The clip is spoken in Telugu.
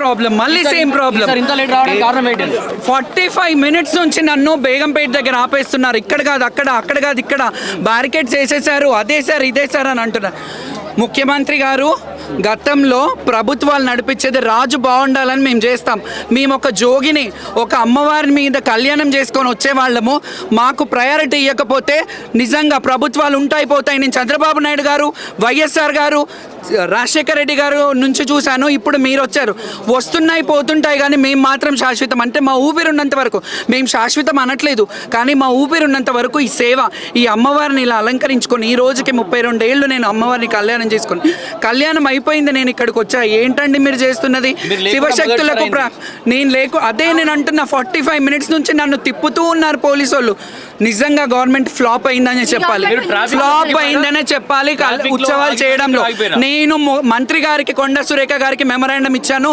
ప్రాబ్లం మళ్ళీ సేమ్ ప్రాబ్లం ఇంత లేట్ రావడానికి కారణం ఏంటి? ఫార్టీ ఫైవ్ మినిట్స్ నుంచి నన్ను బేగంపేట దగ్గర ఆపేస్తున్నారు. ఇక్కడ కాదు అక్కడ అక్కడ కాదు ఇక్కడ. బ్యారికేడ్స్ వేసేసారు అదే సార్ ఇదే సార్ అని అంటున్నారు. ముఖ్యమంత్రి గారు గతంలో ప్రభుత్వాలు నడిపించేది రాజు బాగుండాలని మేము చేస్తాం. మేము ఒక జోగిని ఒక అమ్మవారి మీద కళ్యాణం చేసుకొని వచ్చేవాళ్ళము. మాకు ప్రయారిటీ ఇవ్వకపోతే నిజంగా ప్రభుత్వాలు ఉంటాయి పోతాయి. నేను చంద్రబాబు నాయుడు గారు వైఎస్ఆర్ గారు రాజశేఖర రెడ్డి గారు నుంచి చూశాను ఇప్పుడు మీరు వచ్చారు. వస్తున్నాయి పోతుంటాయి కానీ మేము మాత్రం శాశ్వతం. అంటే మా ఊపిరి ఉన్నంత వరకు. మేము శాశ్వతం అనట్లేదు కానీ మా ఊపిరి ఉన్నంత వరకు ఈ సేవ ఈ అమ్మవారిని ఇలా అలంకరించుకొని ఈ రోజుకి ముప్పై రెండు ఏళ్ళు నేను అమ్మవారిని కళ్యాణం చేసుకొని కళ్యాణం అయిపోయింది నేను ఇక్కడికి వచ్చా. ఏంటండి మీరు చేస్తున్నది? శివశక్తులకు నేను లేకు అదే నేను అంటున్నా ఫార్టీ ఫైవ్ మినిట్స్ నుంచి నన్ను తిప్పుతూ ఉన్నారు పోలీసు వాళ్ళు నిజంగా గవర్నమెంట్ ఫ్లాప్ అయిందని చెప్పాలి. ఫ్లాప్ అయిందనే చెప్పాలి. ఉత్సవాలు చేయడంలో. ఆగిపోయినా? నేను మంత్రి గారికి కొండ సురేఖ గారికి మెమరాండం ఇచ్చాను.